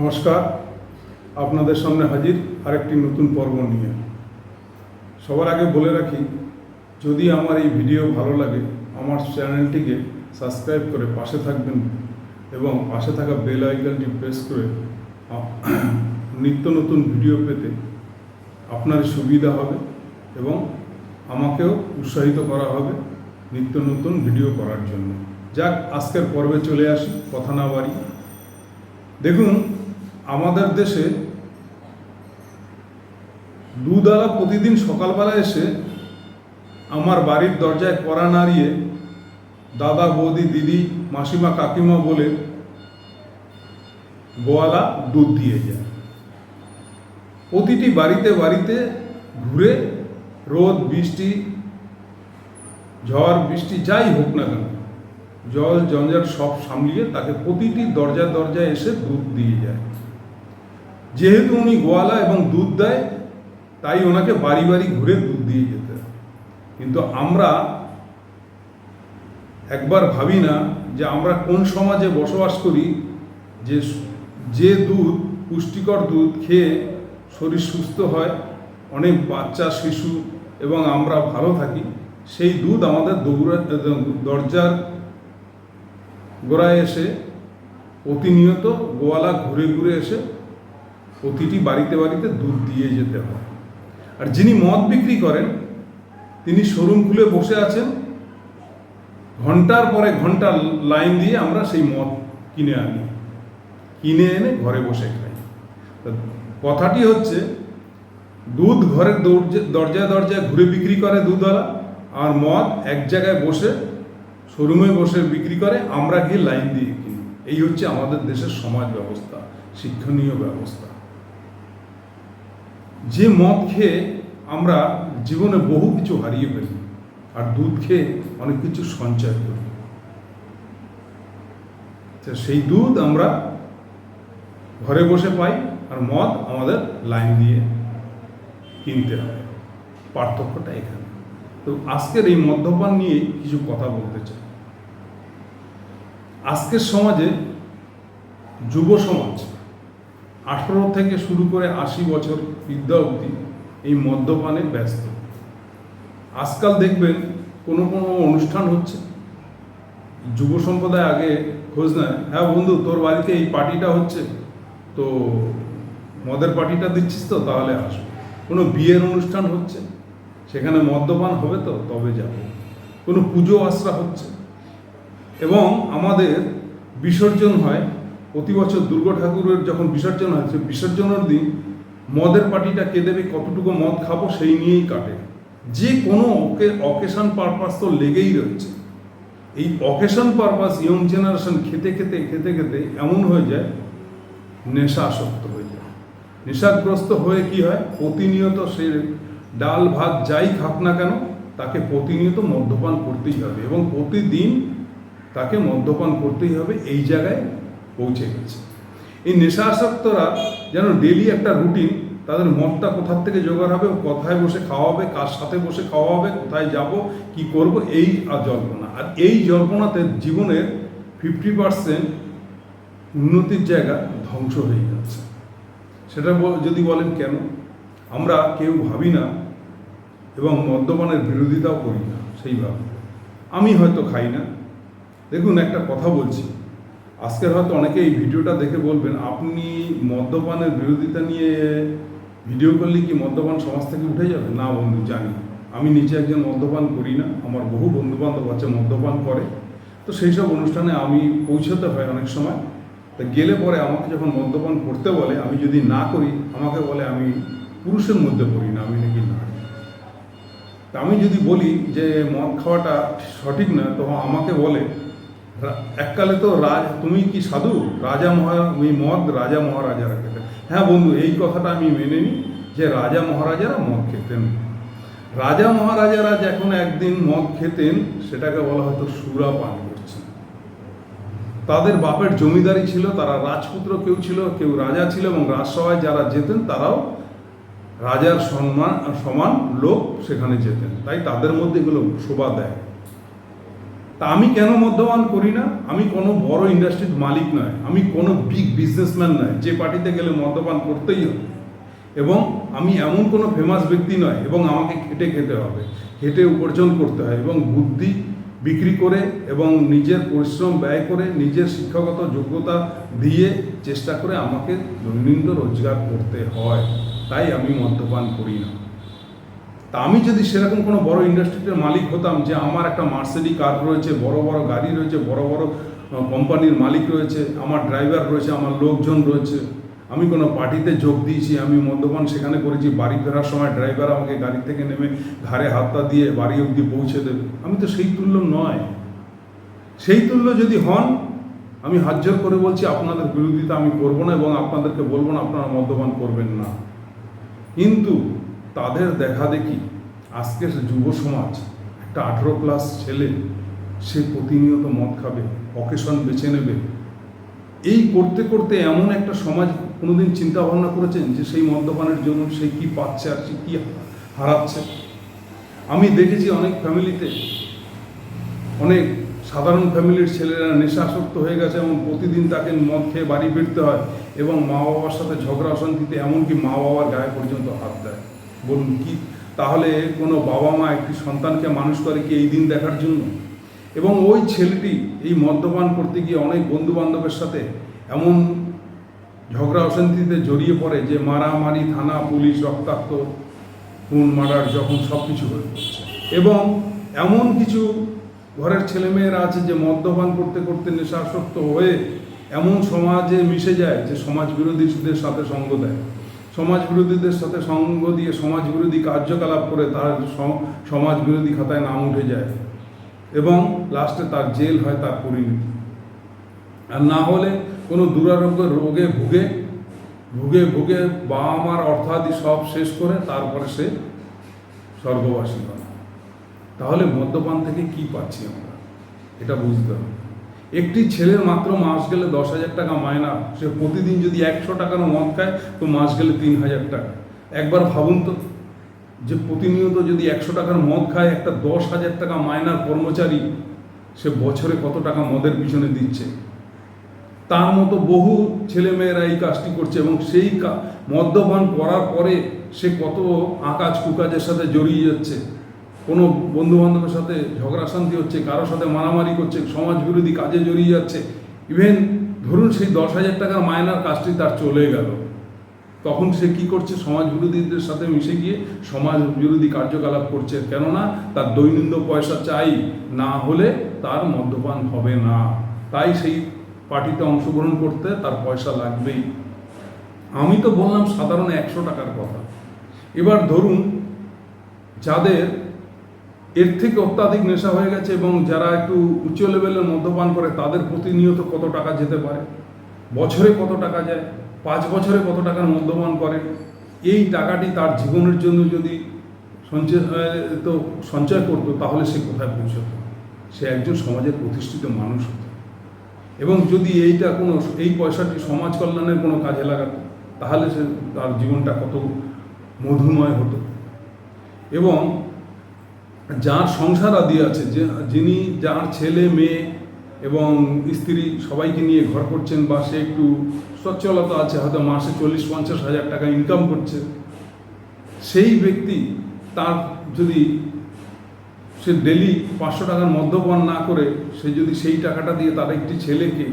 নমস্কার। আপনাদের সামনে হাজির আরেকটি নতুন পর্ব নিয়ে। সবার আগে বলে রাখি, যদি আমার এই ভিডিও ভালো লাগে, আমার চ্যানেলটিকে সাবস্ক্রাইব করে পাশে থাকবেন এবং পাশে থাকা বেল আইকনটি প্রেস করে নিত্য নতুন ভিডিও পেতে আপনার সুবিধা হবে এবং আমাকেও উৎসাহিত করা হবে নিত্য নতুন ভিডিও করার জন্য। যাক, আজকের পর্বে চলে আসি, কথা না বাড়ি। দেখুন আমাদের দেশে দুধালা প্রতিদিন সকালবেলা এসে আমার বাড়ির দরজায় কড়া নাড়িয়ে দাদা, বৌদি, দিদি, মাসিমা, কাকিমা বলে গোয়ালা দুধ দিয়ে যায়। প্রতিটি বাড়িতে বাড়িতে ঘুরে রোদ, বৃষ্টি, ঝড়, বৃষ্টি যাই হোক না কেন, জল জঞ্জাট সব সামলিয়ে তাকে প্রতিটি দরজা দরজায় এসে দুধ দিয়ে যায়। যেহেতু উনি গোয়ালা এবং দুধ দেয়, তাই ওনাকে বাড়ি বাড়ি ঘুরে দুধ দিয়ে যেতে কিন্তু আমরা একবার ভাবি না যে আমরা কোন সমাজে বসবাস করি যে যে দুধ, পুষ্টিকর দুধ খেয়ে শরীর সুস্থ হয়, অনেক বাচ্চা, শিশু এবং আমরা ভালো থাকি, সেই দুধ আমাদের দৌড়া, দরজার গোড়ায় এসে প্রতিনিয়ত গোয়ালা ঘুরে ঘুরে এসে প্রতিটি বাড়িতে বাড়িতে দুধ দিয়ে যেতে হয়। আর যিনি মদ বিক্রি করেন, তিনি শোরুম খুলে বসে আছেন। ঘণ্টার পরে ঘণ্টা লাইন দিয়ে আমরা সেই মদ কিনে আনি। কিনে এনে ঘরে বসে খাই। কথাটি হচ্ছে, দুধ ঘরের দরজা দরজায় দরজায় ঘুরে বিক্রি করে দুধওয়ালা, আর মদ এক জায়গায় বসে শোরুমে বসে বিক্রি করে আমরা গিয়ে লাইন দিয়ে কিনি। এই হচ্ছে আমাদের দেশের সমাজ ব্যবস্থা, শিক্ষণীয় ব্যবস্থা। যে মদ খেয়ে আমরা জীবনে বহু কিছু হারিয়ে ফেলি, আর দুধ খেয়ে অনেক কিছু সঞ্চয় করি। সেই দুধ আমরা ঘরে বসে পাই, আর মদ আমাদের লাইন দিয়ে কিনতে হয়। পার্থক্যটা এখানে। তো আজকের এই মদ্যপান নিয়ে কিছু কথা বলতে চাই। আজকের সমাজে যুব সমাজ আঠারো থেকে শুরু করে আশি বছর বৃদ্ধা অবধি এই মদ্যপানে ব্যস্ত। আজকাল দেখবেন কোনো কোনো অনুষ্ঠান হচ্ছে। যুব সম্প্রদায় আগে খোঁজ নেয় হ্যাঁ বন্ধু, তোর বাড়িতে এই পার্টিটা হচ্ছে, তো মদের পার্টিটা দিচ্ছিস তো, তাহলে আসো। কোনো বিয়ের অনুষ্ঠান হচ্ছে, সেখানে মদ্যপান হবে তো, তবে যাব। কোনো পুজো আশ্রা হচ্ছে। এবং আমাদের বিসর্জন হয় প্রতি বছর দুর্গা ঠাকুরের যখন বিসর্জন হয় সে বিসর্জনের দিন মদের পার্টিটা কে দেবে, কতটুকু মদ খাব সেই নিয়েই কাটে। যে কোনো অকে অকেশন পারপাস তো লেগেই রয়েছে। এই অকেশন পারপাস ইয়ং জেনারেশন খেতে খেতে খেতে খেতে এমন হয়ে যায় নেশা আসক্ত হয়ে যায়। নেশাগ্রস্ত হয়ে কি হয়? প্রতিনিয়ত সে ডাল ভাত যাই খাক না কেন, তাকে প্রতিনিয়ত মদ্যপান করতেই হবে এবং প্রতিদিন তাকে মদ্যপান করতেই হবে এই জায়গায় পৌঁছে গেছে। এই নেশা আসক্তরা যেন ডেলি একটা রুটিন তাদের মদটা কোথার থেকে জোগাড় হবে কোথায় বসে খাওয়া হবে, কার সাথে বসে খাওয়া হবে, কোথায় যাব, কি করব, এই আর জল্পনা। আর এই জল্পনাতে জীবনের ফিফটি পার্সেন্ট উন্নতির জায়গা ধ্বংস হয়ে যাচ্ছে। সেটা যদি বলেন কেন? আমরা কেউ ভাবি না এবং মদ্যপানের বিরোধিতাও করি না সেইভাবে। আমি হয়তো খাই না। দেখুন, একটা কথা বলছি। আজকের হয়তো অনেকে এই ভিডিওটা দেখে বলবেন, আপনি মদ্যপানের বিরোধিতা নিয়ে ভিডিও করলে কি মদ্যপান সমাজ থেকে উঠে যাবে? না বন্ধু, জানি আমি নিজে একজন মদ্যপান করি না, আমার বহু বন্ধুবান্ধব আছে মদ্যপান করে। তো সেই সব অনুষ্ঠানে আমি পৌঁছতে হয় অনেক সময়। তা গেলে পরে আমাকে যখন মদ্যপান করতে বলে, আমি যদি না করি, আমাকে বলে আমি পুরুষের মধ্যে পড়ি না, আমি নাকি নারী। তা আমি যদি বলি যে মদ খাওয়াটা সঠিক না তখন আমাকে বলে এককালে তো রাজ, তুমি কি সাধু? রাজা মহা ওই মদ, রাজা মহারাজারা খেতেন। হ্যাঁ বন্ধু, এই কথাটা আমি মেনে নিই যে রাজা মহারাজারা মদ খেতেন। রাজা মহারাজারা যখন একদিন মদ খেতেন, সেটাকে বলা হতো সুরা পান করছেন তাদের বাপের জমিদারি ছিল, তারা রাজপুত্র কেউ ছিল, কেউ রাজা ছিল এবং রাজসভায় যারা যেতেন, তারাও রাজার সম্মান, সমান লোক সেখানে যেতেন। তাই তাদের মধ্যে এগুলো শোভা দেয়। তা আমি কেন মদ্যপান করি না? আমি কোনো বড় ইন্ডাস্ট্রির মালিক নয়। আমি কোনো বিগ বিজনেসম্যান নয়। যে পার্টিতে গেলে মদ্যপান করতেই হবে। এবং আমি এমন কোনো ফেমাস ব্যক্তি নয় এবং আমাকে খেটে খেতে হবে। খেটে উপার্জন করতে হয় এবং বুদ্ধি বিক্রি করে এবং নিজের পরিশ্রম ব্যয় করে নিজের শিক্ষাগত যোগ্যতা দিয়ে চেষ্টা করে আমাকে দৈনন্দিন রোজগার করতে হয়। তাই আমি মদ্যপান করি না। তা আমি যদি সেরকম কোনো বড় ইন্ডাস্ট্রিতে মালিক হতাম যে আমার একটা মার্সেডি কার রয়েছে, বড় বড় গাড়ি রয়েছে, বড় বড় কোম্পানির মালিক রয়েছে, আমার ড্রাইভার রয়েছে, আমার লোকজন রয়েছে, আমি কোনো পার্টিতে যোগ দিয়েছি, আমি মদ্যপান সেখানে করেছি, বাড়ি ফেরার সময় ড্রাইভার আমাকে গাড়ি থেকে নেমে ঘাড়ে হাতটা দিয়ে বাড়ি অবধি পৌঁছে দেবে। আমি তো সেই তুল্য নয়। সেই তুল্য যদি হন, আমি হাত জোর করে বলছি, আপনাদের বিরোধিতা আমি করব না এবং আপনাদেরকে বলব না, আপনারা মদ্যপান করবেন না। কিন্তু তাদের দেখা দেখি আজকের যুব সমাজ, একটা আঠেরো প্লাস ছেলে, সে প্রতিনিয়ত মদ খাবে অকেশন বেছে নেবে। এই করতে করতে এমন একটা সমাজ কোনোদিন চিন্তা ভাবনা করেছেন যে সেই মদ্যপানের জন্য সে কি পাচ্ছে আর সে কি হারাচ্ছে? আমি দেখেছি অনেক ফ্যামিলিতে, অনেক সাধারণ ফ্যামিলির ছেলেরা নেশাসক্ত হয়ে গেছে এবং প্রতিদিন তাকে মদ খেয়ে বাড়ি ফিরতে হয় এবং মা বাবার সাথে ঝগড়া অশান্তিতে এমনকি মা বাবার গায়ে পর্যন্ত হাত দেয়। বলুন কি? তাহলে কোনো বাবা মা একটি সন্তানকে মানুষ করে কি এই দিন দেখার জন্য? এবং ওই ছেলেটি এই মদ্যপান করতে গিয়ে অনেক বন্ধু বান্ধবের সাথে এমন ঝগড়া অশান্তিতে জড়িয়ে পড়ে যে মারামারি, থানা, পুলিশ, রক্তাক্ত, খুন, মার্ডার যখন সব কিছু হয়ে পড়ছে। এবং এমন কিছু ঘরের ছেলেমেয়েরা আছে যে মদ্যপান করতে করতে নেশাসক্ত হয়ে এমন সমাজে মিশে যায় যে সমাজ বিরোধীদের সাথে সঙ্গ দেয়। সমাজ বিরোধীদের সাথে সঙ্গ দিয়ে সমাজ বিরোধী কার্যকলাপ করে তার সম- সমাজ বিরোধী খাতায় নাম উঠে যায় এবং লাস্টে তার জেল হয় তার পরিণতি। আর না হলে কোনো দুরারোগ্য রোগে ভুগে ভুগে ভুগে বাবা মার অর্থাদি সব শেষ করে তারপরে সে স্বর্গবাসী হয়। তাহলে মদ্যপান থেকে কি পাচ্ছি আমরা? এটা বুঝতে হবে। একটি ছেলের মাত্র মাস গেলে দশ হাজার টাকা মায়না সে প্রতিদিন যদি একশো টাকার মদ খায়, তো মাস গেলে তিন হাজার টাকা। একবার ভাবুন তো, যে প্রতিনিয়ত যদি একশো টাকার মদ খায়, একটা দশ হাজার টাকা মায়নার কর্মচারী, সে বছরে কত টাকা মদের পিছনে দিচ্ছে? তার মতো বহু ছেলেমেয়েরা এই কাজটি করছে এবং সেই মদ্যপান করার পরে সে কত আকাজ কুকাজের সাথে জড়িয়ে যাচ্ছে। কোনো বন্ধু বান্ধবের সাথে ঝগড়া শান্তি হচ্ছে, কারোর সাথে মারামারি করছে, সমাজ বিরোধী কাজে জড়িয়ে যাচ্ছে ইভেন ধরুন সেই দশ হাজার টাকার মায়নার কাজটি তার চলে গেল, তখন সে কি করছে? সমাজ বিরোধীদের সাথে মিশে গিয়ে সমাজ বিরোধী কার্যকলাপ করছে, কেননা তার দৈনন্দিন পয়সা চাই, না হলে তার মদ্যপান হবে না, তাই সেই পার্টিতে অংশগ্রহণ করতে তার পয়সা লাগবেই। আমি তো বললাম সাধারণ একশো টাকার কথা। এবার ধরুন যাদের এর থেকে অত্যাধিক নেশা হয়ে গেছে এবং যারা একটু উচ্চ লেভেলের মদ্যপান করে, তাদের প্রতিনিয়ত কত টাকা যেতে পারে? বছরে কত টাকা যায়? পাঁচ বছরে কত টাকার মদ্যপান করে? এই টাকাটি তার জীবনের জন্য যদি সঞ্চয় তো সঞ্চয় করতো, তাহলে সে কোথায় পৌঁছতো? সে একজন সমাজের প্রতিষ্ঠিত মানুষ হতো। এবং যদি এইটা কোনো, এই পয়সাটি সমাজ কল্যাণের কোনো কাজে লাগাতো, তাহলে সে তার জীবনটা কত মধুময় হতো। এবং যার সংসার আদি আছে, যে যিনি যার ছেলে, মেয়ে এবং স্ত্রী সবাইকে নিয়ে ঘর করছেন, বা সে একটু সচ্ছলতা আছে, হয়তো মাসে চল্লিশ, পঞ্চাশ হাজার টাকা ইনকাম করছে, সেই ব্যক্তি তার যদি সে ডেলি পাঁচশো টাকার মদ্যপান না করে, সে যদি সেই টাকাটা দিয়ে তার একটি ছেলেকে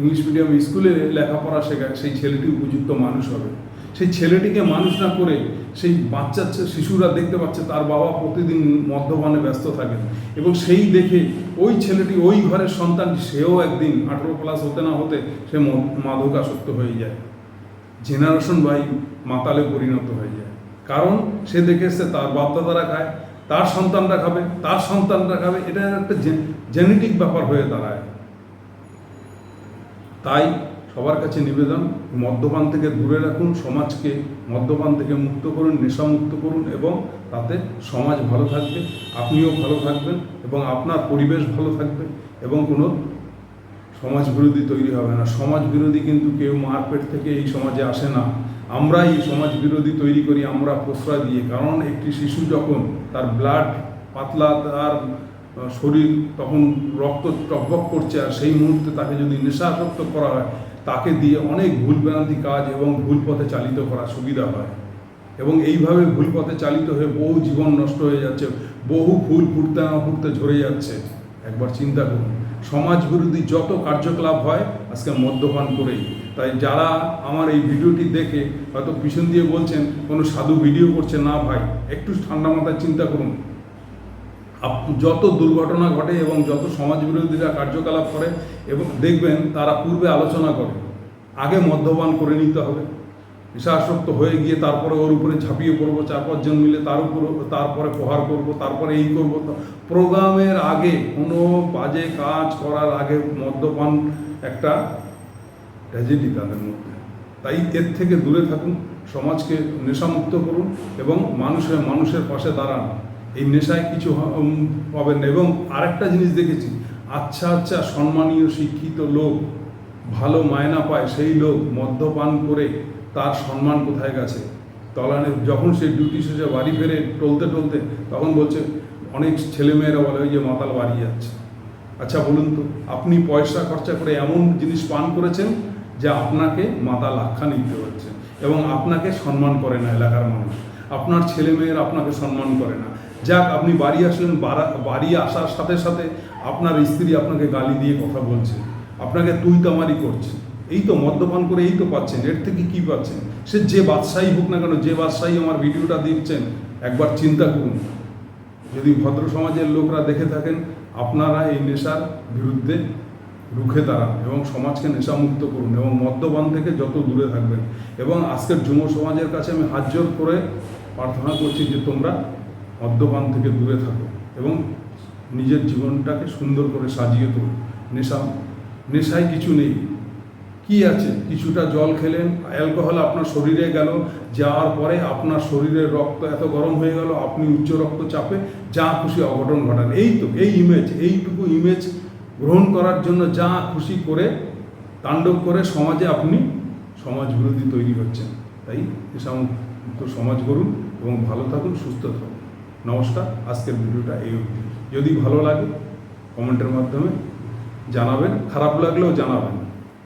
ইংলিশ মিডিয়াম স্কুলে লেখাপড়া শেখায়, সেই ছেলেটি উপযুক্ত মানুষ হবে। সেই ছেলেটিকে মানুষ না করে সেই বাচ্চা, শিশুরা দেখতে পাচ্ছে তার বাবা প্রতিদিন মদ্যপানে ব্যস্ত থাকে এবং সেই দেখে ওই ছেলেটি, ওই ঘরের সন্তানটি, সেও একদিন আঠেরো প্লাস হতে না হতে সে মদ- মাদকাসক্ত হয়ে যায়। জেনারেশন বাই মাতালে পরিণত হয়ে যায়। কারণ সে দেখে এসছে তার বাপদাদারা খায়, তার সন্তানরা খাবে, তার সন্তানরা খাবে, এটা একটা জেনেটিক ব্যাপার হয়ে দাঁড়ায়। তাই সবার কাছে নিবেদন, মদ্যপান থেকে দূরে রাখুন, সমাজকে মদ্যপান থেকে মুক্ত করুন, নেশামুক্ত করুন এবং তাতে সমাজ ভালো থাকবে, আপনিও ভালো থাকবেন এবং আপনার পরিবেশ ভালো থাকবে এবং কোনো সমাজ বিরোধী তৈরি হবে না। সমাজ বিরোধী কিন্তু কেউ মারপেট থেকে এই সমাজে আসে না। আমরাই সমাজ বিরোধী তৈরি করি, আমরা প্রশ্রয় দিয়ে। কারণ একটি শিশু যখন তার ব্লাড পাতলা, তার শরীর তখন রক্ত টকবক করছে আর সেই মুহূর্তে তাকে যদি নেশাসক্ত করা হয় তাকে দিয়ে অনেক ভুল ভ্রান্তি কাজ এবং ভুল পথে চালিত করা সুবিধা হয়। এবং এইভাবে ভুল পথে চালিত হয়ে বহু জীবন নষ্ট হয়ে যাচ্ছে, বহু ফুল ফুটতে না ফুটতে ঝরে যাচ্ছে। একবার চিন্তা করুন সমাজ বিরোধী যত কার্যকলাপ হয় আজকে মদ্যপান করেই তাই যারা আমার এই ভিডিওটি দেখে হয়তো পিছন দিয়ে বলছেন, কোনো সাধু ভিডিও করছে, না ভাই, একটু ঠান্ডা মাথায় চিন্তা করুন। যত দুর্ঘটনা ঘটে এবং যত সমাজ বিরোধীরা কার্যকলাপ করে এবং দেখবেন তারা পূর্বে আলোচনা করে, আগে মদ্যপান করে নিতে হবে। নেশাসক্ত হয়ে গিয়ে তারপরে ওর উপরে ঝাঁপিয়ে পড়ব, চার পাঁচজন মিলে তার উপর, তারপরে প্রহার করব, তারপরে এই করব। প্রোগ্রামের আগে, কোনো বাজে কাজ করার আগে মদ্যপান একটা ট্র্যাজেডি তাদের মধ্যে। তাই এর থেকে দূরে থাকুন, সমাজকে নেশামুক্ত করুন এবং মানুষের মানুষের পাশে দাঁড়ান। এই নেশায় কিছু পাবেন না। এবং আরেকটা জিনিস দেখেছি আচ্ছা আচ্ছা সম্মানীয়, শিক্ষিত লোক ভালো মায়না পায় সেই লোক মদ্যপান করে তার সম্মান কোথায় গেছে? তলানে যখন সে ডিউটি শেষে বাড়ি ফেরে টলতে টলতে তখন বলছে, অনেক ছেলেমেয়েরা বলে, ওই যে মাতাল বাড়ি যাচ্ছে। আচ্ছা বলুন তো, আপনি পয়সা খরচা করে এমন জিনিস পান করেছেন যে আপনাকে মাতাল আখ্যা নিতে হচ্ছে এবং আপনাকে সম্মান করে না এলাকার মানুষ। আপনার ছেলে মেয়েরা আপনাকে সম্মান করে না। যাক, আপনি বাড়ি আসলেন, বাড়ি আসার সাথে সাথে আপনার স্ত্রী আপনাকে গালি দিয়ে কথা বলছে। আপনাকে তুই তামারি করছে। এই তো মদ্যপান করে এই তো পাচ্ছেন, এর থেকে কি পাচ্ছেন? সে যে বাদশাহী হোক না কেন, যে বাদশাহী আমার ভিডিওটা দিচ্ছেন, একবার চিন্তা করুন। যদি ভদ্র সমাজের লোকরা দেখে থাকেন, আপনারা এই নেশার বিরুদ্ধে রুখে দাঁড়ান এবং সমাজকে নেশামুক্ত করুন এবং মদ্যপান থেকে যত দূরে থাকবেন। এবং আজকের যুব সমাজের কাছে আমি হাত করে প্রার্থনা করছি যে তোমরা মদ্যপান থেকে দূরে থাকো এবং নিজের জীবনটাকে সুন্দর করে সাজিয়ে তোলো। নেশা, নেশায় কিছু নেই। কি আছে? কিছুটা জল খেলেন, অ্যালকোহল আপনার শরীরে গেল, যাওয়ার পরে আপনার শরীরের রক্ত এত গরম হয়ে গেল, আপনি উচ্চ রক্তচাপে যা খুশি অঘটন ঘটান। এই তো, এই ইমেজ এইটুকু ইমেজ গ্রহণ করার জন্য যা খুশি করে, তাণ্ডব করে সমাজে আপনি সমাজ বিরোধী তৈরি হচ্ছেন। তাই এসমস্ত সমাজ করুন এবং ভালো থাকুন, সুস্থ থাকুন। নমস্কার আজকের ভিডিওটা এই অবধি। যদি ভালো লাগে কমেন্টের মাধ্যমে জানাবেন খারাপ লাগলেও জানাবেন।